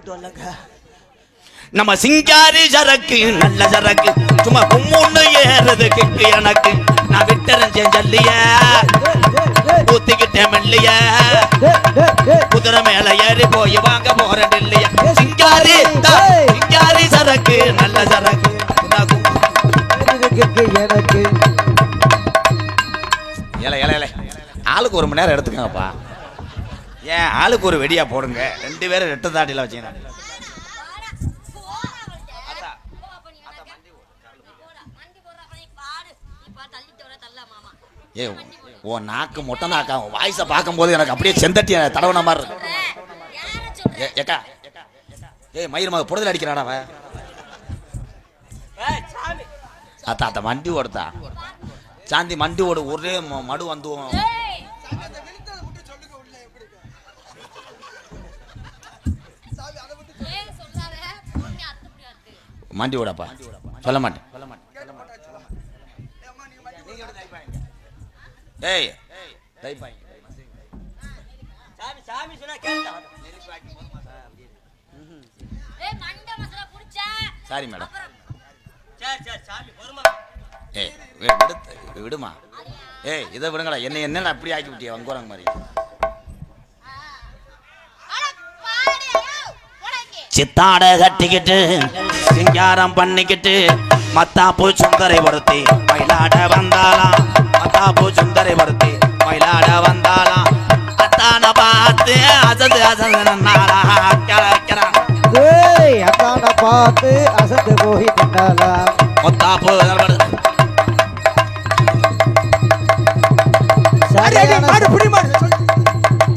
பட்டு வரலங்க நம்ம சிங்காரி சரக்கு நல்ல சரக்கு. சும்மா கும்முன்னு ஏறதுக்கு எனக்கு. நான் விட்டரஞ்சேன் ஜல்லிய. ஊத்திக்கிட்டேன் மெல்லிய. குதிரை மேல ஏறி போய் வாங்க போறேன் இல்லையா சிங்காரி சிங்காரி சரக்கு நல்ல சரக்கு. எனக்கு எனக்கு ஏல ஏல ஏல ஆளுக்கு ஒரு மணி நேரம் எடுத்துக்கங்கப்பா. ஏன் ஆளுக்கு ஒரு வெடியா போடுங்க. ரெண்டு பேரும் ரெட்ட தாட்டில வச்சுக்கணும் ஏ ஓ நாக்கு மொட்டை நாக்கா வாய்ஸை பார்க்கும்போது எனக்கு அப்படியே செந்தட்டி தடவன மாதிரி இருக்கு. ஏ, ஏக்கா. ஏய் மயிர் மக புடதல் அடிக்கிறாடா அவன்? அத்தா அத்தா மண்டி ஓடுதா சாந்தி மண்டி ஓடு ஒரே மடு வந்து மண்டி ஓடப்பா சொல்ல மாட்டேன். Sorry madam. ஏய் விடு விடுமா. ஏய் இதை விடுங்கடா. என்ன என்னடா அப்படி ஆக்கி விட்டியா வங்கோரங்க மாதிரி. சித்தாட கட்டிக்கிட்டு சிங்காரம் பண்ணிக்கிட்டு மத்தாப்பு சுந்தரை படுத்தி மயிலாட வந்தாலாம் மத்தாப்பு சுந்தரை படுத்தி மயிலாட வந்தாலாம் அத்தான பார்த்து அசந்து அசந்து கிளக்கிறான் ஏய் அத்தான பார்த்து அசந்து போய் நின்றாளா மத்தாப்பு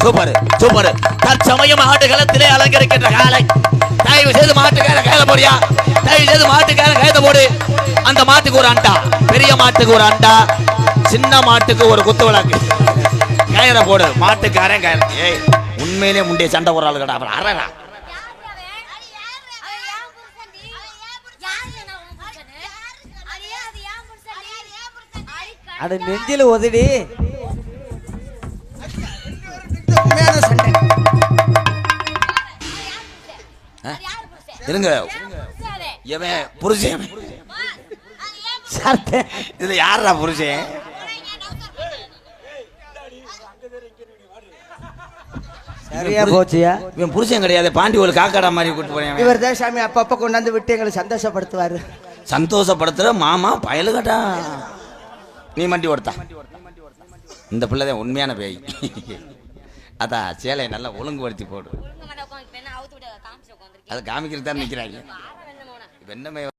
சூப்பர் சூப்பர். தற்சமயம் ஆட்டு களத்திலே அலங்கரிக்கின்ற காலை தயவு செய்து மாட்டுக்கார கையில போடியா? தயவு செய்து மாட்டுக்கார கையில போடு. அந்த மாட்டுக்கு ஒரு அண்டா. பெரிய மாட்டுக்கு ஒரு அண்டா. சின்ன மாட்டுக்கு ஒரு குத்து விளக்கு. கயிற போடு. மாட்டுக்காரன் கயிறு ஏய் உண்மையிலே முண்டிய சண்டை ஒரு ஆள் கடா அப்புறம் அரடா அது நெஞ்சில உதடி. இருங்க. இவன் புருஷன். சர்த்தே. இதுல யாரா புருஷன்? சரியா போச்சியா? இவன் புருஷன் கிடையாது. பாண்டி ஒரு காக்காடா மாதிரி கூட்டு போறேன் இவர் தான் சாமி அப்பப்ப கொண்டாந்து விட்டு எங்களை சந்தோஷப்படுத்துவாரு. சந்தோஷப்படுத்துற மாமா பயலுகட்டா. நீ மண்டி ஓடுத்தா. இந்த பிள்ளை தான் உண்மையான பேய். அதான் சேலையை நல்லா ஒழுங்குபடுத்தி போடு. அது காமிக்கிறது தான் நிற்கிறாங்க இப்போ என்னமே